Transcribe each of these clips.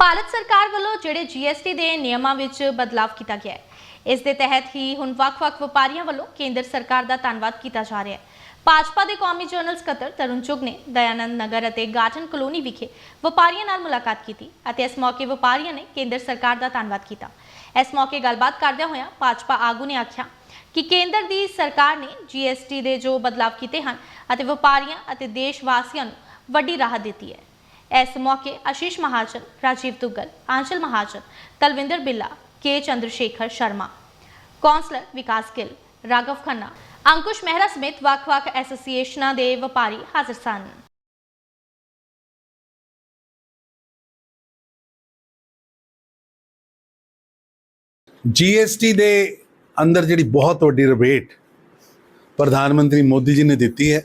ਭਾਰਤ ਸਰਕਾਰ ਵੱਲੋਂ ਜਿਹੜੇ ਜੀਐਸਟੀ ਦੇ ਨਿਯਮਾਂ ਵਿੱਚ ਬਦਲਾਅ ਕੀਤਾ ਗਿਆ ਹੈ। ਇਸ ਦੇ ਤਹਿਤ ਹੀ ਹੁਣ ਵੱਖ-ਵੱਖ ਵਪਾਰੀਆਂ ਵੱਲੋਂ ਕੇਂਦਰ ਸਰਕਾਰ ਦਾ ਧੰਨਵਾਦ ਕੀਤਾ ਜਾ ਰਿਹਾ ਹੈ। ਭਾਜਪਾ ਦੇ ਕੌਮੀ ਜਨਰਲ ਸਕੱਤਰ ਤਰੁਣ ਚੁਗ ਨੇ ਦਇਆਨੰਦ ਨਗਰ ਅਤੇ ਗਾਰਡਨ ਕਲੋਨੀ ਵਿਖੇ ਵਪਾਰੀਆਂ ਨਾਲ ਮੁਲਾਕਾਤ ਕੀਤੀ ਅਤੇ ਇਸ ਮੌਕੇ ਵਪਾਰੀਆਂ ਨੇ ਕੇਂਦਰ ਸਰਕਾਰ ਦਾ ਧੰਨਵਾਦ ਕੀਤਾ। ਇਸ ਮੌਕੇ ਗੱਲਬਾਤ ਕਰਦਿਆਂ ਹੋਇਆਂ ਭਾਜਪਾ ਆਗੂ ਨੇ ਆਖਿਆ ਕਿ ਕੇਂਦਰ ਦੀ ਸਰਕਾਰ ਨੇ ਜੀਐਸਟੀ ਦੇ ਜੋ ਬਦਲਾਅ ਕੀਤੇ ਹਨ ਅਤੇ ਵਪਾਰੀਆਂ ਅਤੇ ਦੇਸ਼ ਵਾਸੀਆਂ ਨੂੰ ਵੱਡੀ ਰਾਹਤ ਦਿੱਤੀ ਹੈ। ਇਸ ਮੌਕੇ ਆਸ਼ੀਸ਼ ਮਹਾਜਨ, ਰਾਜੀਵ ਦੁੱਗਲ, ਆਂਚਲ ਮਹਾਜਨ, ਤਲਵਿੰਦਰ ਬਿੱਲਾ, ਕੇ ਚੰਦਰਸ਼ੇਖਰ ਸ਼ਰਮਾ, ਕੌਂਸਲਰ ਵਿਕਾਸ ਗਿੱਲ, ਰਾਘਵ ਖੰਨਾ, ਅੰਕੁਸ਼ ਮਹਿਰਾ ਸਮੇਤ ਵੱਖ-ਵੱਖ ਐਸੋਸੀਏਸ਼ਨਾਂ ਦੇ ਵਪਾਰੀ ਹਾਜ਼ਰ ਸਨ। ਜੀਐਸਟੀ ਦੇ ਅੰਦਰ ਜਿਹੜੀ ਬਹੁਤ ਵੱਡੀ ਰਿਬੇਟ ਪ੍ਰਧਾਨ ਮੰਤਰੀ ਮੋਦੀ ਜੀ ਨੇ ਦਿੱਤੀ ਹੈ।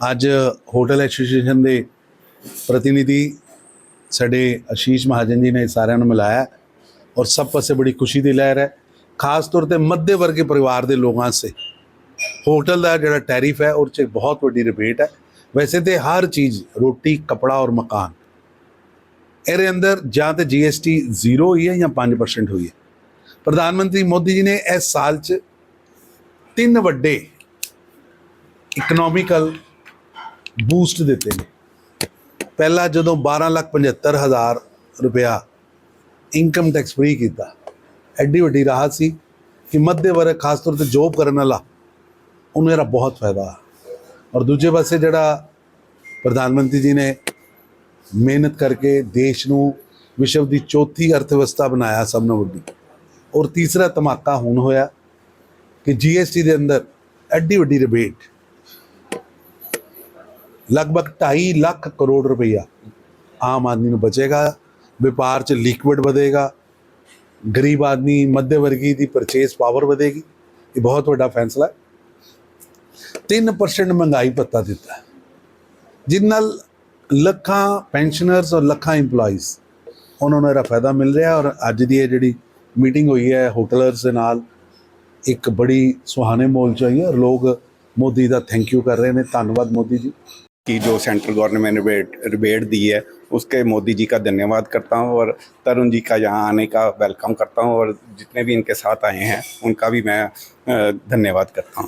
ਅੱਜ ਹੋਟਲ ਐਸੋਸੀਏਸ਼ਨ ਦੇ ਪ੍ਰਤੀਨਿਧੀ ਸਾਡੇ ਆਸ਼ੀਸ਼ ਮਹਾਜਨ ਜੀ ਨੇ ਸਾਰਿਆਂ ਨੂੰ ਮਿਲਾਇਆ ਔਰ ਸਭ ਪਾਸੇ ਬੜੀ ਖੁਸ਼ੀ ਦੀ ਲਹਿਰ ਹੈ। ਖਾਸ ਤੌਰ ਤੇ ਮੱਧ ਵਰਗੇ ਪਰਿਵਾਰ ਦੇ ਲੋਕਾਂ ਸੇ। ਹੋਟਲ ਦਾ ਜਿਹੜਾ ਟੈਰਿਫ ਹੈ ਉਹ 'ਚ ਬਹੁਤ ਵੱਡੀ ਰਿਬੇਟ ਹੈ। ਵੈਸੇ ਤੇ ਹਰ ਚੀਜ਼, ਰੋਟੀ, ਕਪੜਾ ਔਰ ਮਕਾਨ। ਇਹਦੇ ਅੰਦਰ ਜਾਂ ਤੇ ਜੀਐਸਟੀ ਜ਼ੀਰੋ ਹੋਈ ਹੈ ਜਾਂ 5% ਹੋਈ ਹੈ। ਪ੍ਰਧਾਨ ਮੰਤਰੀ ਮੋਦੀ ਜੀ ਨੇ ਇਸ ਸਾਲ 'ਚ ਤਿੰਨ ਵੱਡੇ ਇਕਨੋਮਿਕਲ ਬੂਸਟ ਦਿੱਤੇ ਨੇ। ਪਹਿਲਾਂ ਜਦੋਂ 12 ਲੱਖ 75 ਹਜ਼ਾਰ ਰੁਪਇਆ ਇਨਕਮ ਟੈਕਸ ਫ੍ਰੀ ਕੀਤਾ, ਐਡੀ ਵੱਡੀ ਰਾਹਤ ਸੀ ਕਿ ਮੱਧੇ ਵਰਗ ਖਾਸ ਤੌਰ ਤੇ ਜੋਬ ਕਰਨ ਵਾਲਾ, ਉਹਨੂੰ ਇਹਦਾ ਬਹੁਤ ਫਾਇਦਾ ਔਰ ਦੂਜੇ ਪਾਸੇ ਜਿਹੜਾ ਪ੍ਰਧਾਨ ਮੰਤਰੀ ਜੀ ਨੇ ਮਿਹਨਤ ਕਰਕੇ ਦੇਸ਼ ਨੂੰ ਵਿਸ਼ਵ ਦੀ ਚੌਥੀ ਅਰਥਵਿਵਸਥਾ ਬਣਾਇਆ ਸਭ ਨੂੰ ਵੱਡੀ। ਔਰ ਤੀਸਰਾ ਧਮਾਕਾ ਹੁਣ ਹੋਇਆ ਕਿ ਜੀਐਸਟੀ ਦੇ ਅੰਦਰ ਐਡੀ ਵੱਡੀ ਰਿਬੇਟ ਲਗਭਗ 2.5 ਲੱਖ ਕਰੋੜ ਰੁਪਈਆ ਆਮ ਆਦਮੀ ਨੂੰ ਬਚੇਗਾ, ਵਪਾਰ 'ਚ ਲਿਕਵਿਡ ਵਧੇਗਾ, ਗਰੀਬ ਆਦਮੀ ਮੱਧ ਵਰਗੀ ਦੀ ਪਰਚੇਸ ਪਾਵਰ ਵਧੇਗੀ, ਇਹ ਬਹੁਤ ਵੱਡਾ ਫੈਸਲਾ ਹੈ। 3% ਮਹਿੰਗਾਈ ਪੱਤਾ ਦਿੱਤਾ ਹੈ। ਜਿਸ ਨਾਲ ਲੱਖਾਂ ਪੈਨਸ਼ਨਰਸ ਔਰ ਲੱਖਾਂ EMPLOYEES ਉਹਨਾਂ ਨੂੰ ਇਹਦਾ ਫਾਇਦਾ ਮਿਲ ਰਿਹਾ ਔਰ ਅੱਜ ਦੀ ਇਹ ਜਿਹੜੀ ਮੀਟਿੰਗ ਹੋਈ ਹੈ ਹੋਟਲਰਸ ਦੇ ਨਾਲ, ਇੱਕ ਬੜੀ ਸੁਹਾਣੇ ਮੋਲ ਚ ਹੋਈ ਹੈ ਔਰ ਲੋਕ ਮੋਦੀ ਦਾ ਥੈਂਕ ਯੂ ਕਰ ਰਹੇ ਨੇ। ਧੰਨਵਾਦ ਮੋਦੀ ਜੀ। की जो सेंट्रल गवर्नमेंट ने रिबेट दी है, उसके मोदी जी का धन्यवाद करता हूँ और तरुण जी का यहाँ आने का वेलकम करता हूँ और जितने भी इनके साथ आए हैं, उनका भी मैं धन्यवाद करता हूँ।